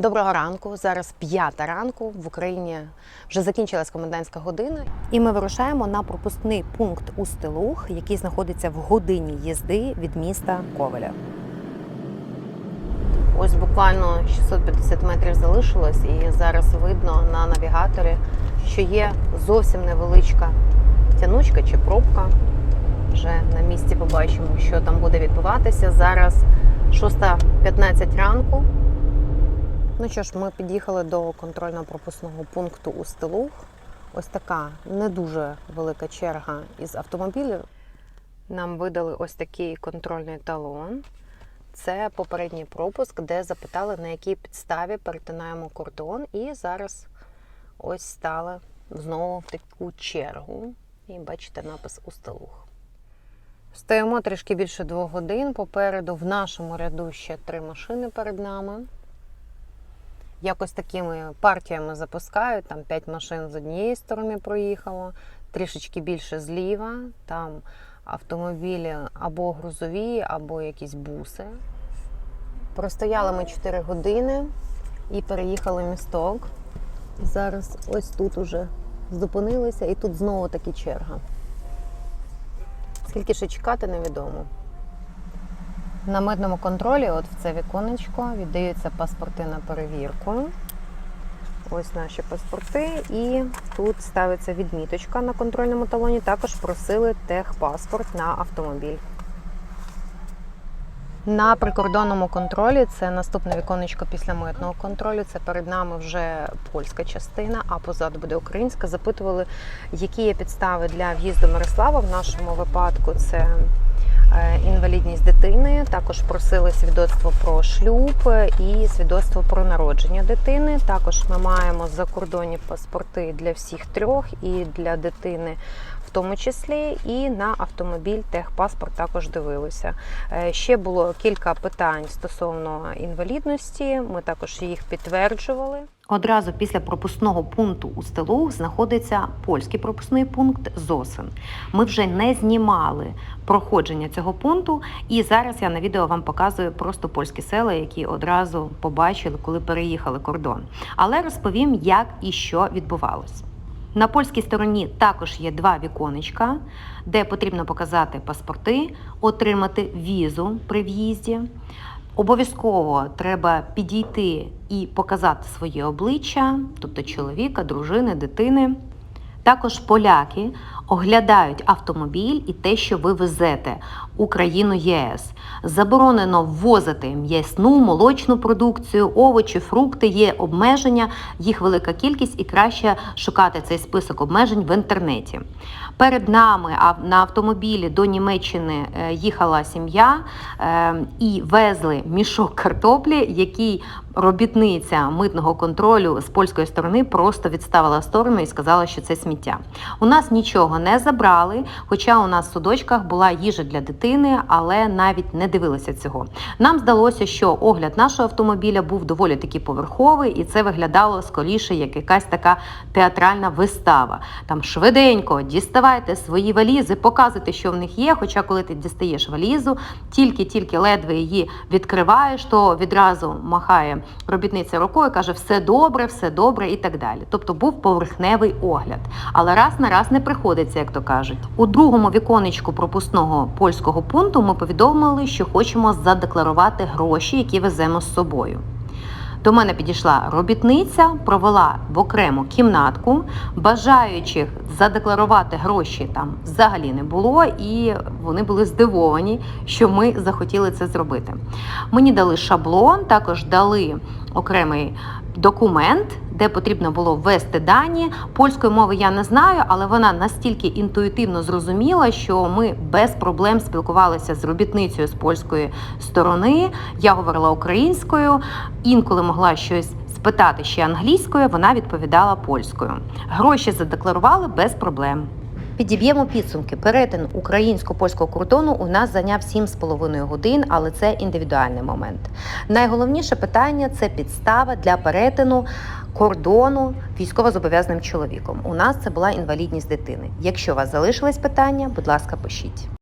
Доброго ранку. Зараз п'ята ранку. В Україні вже закінчилась комендантська година, і ми вирушаємо на пропускний пункт Устилух, який знаходиться в годині їзди від міста Ковеля. Ось буквально 650 метрів залишилось, і зараз видно на навігаторі, що є зовсім невеличка тянучка чи пробка. Вже на місці побачимо, що там буде відбуватися. Зараз 6.15 ранку. Ну що ж, ми під'їхали до контрольно-пропускного пункту у Устилух. Ось така не дуже велика черга із автомобілів. Нам видали ось такий контрольний талон. Це попередній пропуск, де запитали, на якій підставі перетинаємо кордон. І зараз ось стали знову в таку чергу. І бачите напис у Устилух. Стоїмо трішки більше двох годин. Попереду в нашому ряду ще три машини перед нами. Якось такими партіями запускають. Там 5 машин з однієї сторони проїхало, трішечки більше зліва. Там автомобілі або грузові, або якісь буси. Простояли ми 4 години і переїхали місток. Зараз ось тут уже зупинилися, і тут знову таки черга. Скільки ще чекати, невідомо. На митному контролі, от в це віконечко, віддаються паспорти на перевірку. Ось наші паспорти. І тут ставиться відміточка на контрольному талоні. Також просили техпаспорт на автомобіль. На прикордонному контролі це наступне віконечко після митного контролю. Це перед нами вже польська частина, а позаду буде українська. Запитували, які є підстави для в'їзду Мирослава. В нашому випадку це е, інвалідність дитини. Також просили свідоцтво про шлюб і свідоцтво про народження дитини. Також ми маємо закордонні паспорти для всіх трьох і для дитини. В тому числі і на автомобіль техпаспорт також дивилися. Е, Ще було кілька питань стосовно інвалідності. Ми також їх підтверджували. Одразу після пропускного пункту у Стелух знаходиться польський пропускний пункт Зосин. Ми вже не знімали проходження цього пункту, і зараз я на відео вам показую просто польські села, які одразу побачили, коли переїхали кордон. Але розповім, як і що відбувалось. На польській стороні також є два віконечка, де потрібно показати паспорти, отримати візу при в'їзді. Обов'язково треба підійти і показати своє обличчя, тобто чоловіка, дружини, дитини. Також поляки оглядають автомобіль і те, що ви везете у країну ЄС. Заборонено ввозити м'ясну, молочну продукцію, овочі, фрукти. Є обмеження, їх велика кількість, і краще шукати цей список обмежень в інтернеті. Перед нами на автомобілі до Німеччини е, їхала сім'я е, і везли мішок картоплі, який робітниця митного контролю з польської сторони просто відставила в сторону і сказала, що це сміття. У нас нічого не забрали, хоча у нас в судочках була їжа для дитини, але навіть не дивилися цього. Нам здалося, що огляд нашого автомобіля був доволі таки поверховий, і це виглядало скоріше як якась така театральна вистава. Там швиденько діставайте свої валізи, показуйте, що в них є. Хоча, коли ти дістаєш валізу, тільки-тільки ледве її відкриваєш, то відразу махає робітниця рукою, каже, все добре, все добре і так далі. Тобто був поверхневий огляд. Але раз на раз не приходиться, як то кажуть. У другому віконечку пропускного польського пункту ми повідомили, що хочемо задекларувати гроші, які веземо з собою. До мене підійшла робітниця, провела в окрему кімнатку. Бажаючих задекларувати гроші там взагалі не було, і вони були здивовані, що ми захотіли це зробити. Мені дали шаблон, також дали окремий документ, де потрібно було ввести дані. Польської мови я не знаю, але вона настільки інтуїтивно зрозуміла, що ми без проблем спілкувалися з робітницею з польської сторони. Я говорила українською, інколи могла щось спитати ще англійською, вона відповідала польською. Гроші задекларували без проблем. Підіб'ємо підсумки. Перетин українсько-польського кордону у нас зайняв 7,5 годин, але це індивідуальний момент. Найголовніше питання це підстава для перетину кордону військовозобов'язаним чоловіком. У нас це була інвалідність дитини. Якщо у вас залишились питання, будь ласка, пишіть.